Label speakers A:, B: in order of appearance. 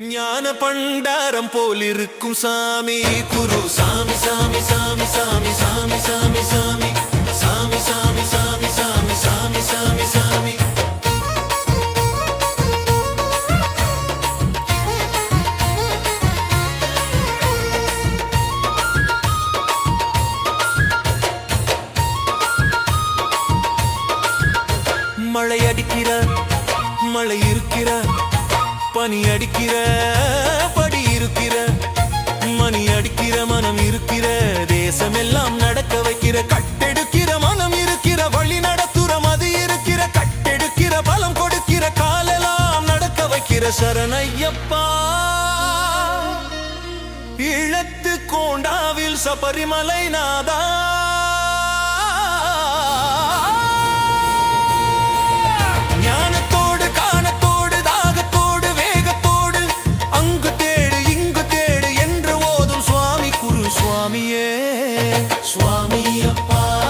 A: ஞான பண்டாரம் போல் இருக்கும் சாமி குரு சாமி சாமி சாமி சாமி சாமி சாமி சாமி சாமி சாமி சாமி சாமி சாமி சாமி சாமி மழை அடிக்கிறார் மழை இருக்கிறார் பனி அடிக்கிற படி இருக்கிற மணி அடிக்கிற மனம் இருக்கிற தேசமெல்லாம் நடக்க வைக்கிற கட்டெடுக்கிற மனம் இருக்கிற வழி நடத்துற மது இருக்கிற கட்டெடுக்கிற பலம் கொடுக்கிற காலெல்லாம் நடக்க வைக்கிற சரணையப்பா இழத்து கோண்டாவில் சபரிமலை நாதா. சுவாமியே சுவாமி அப்பா.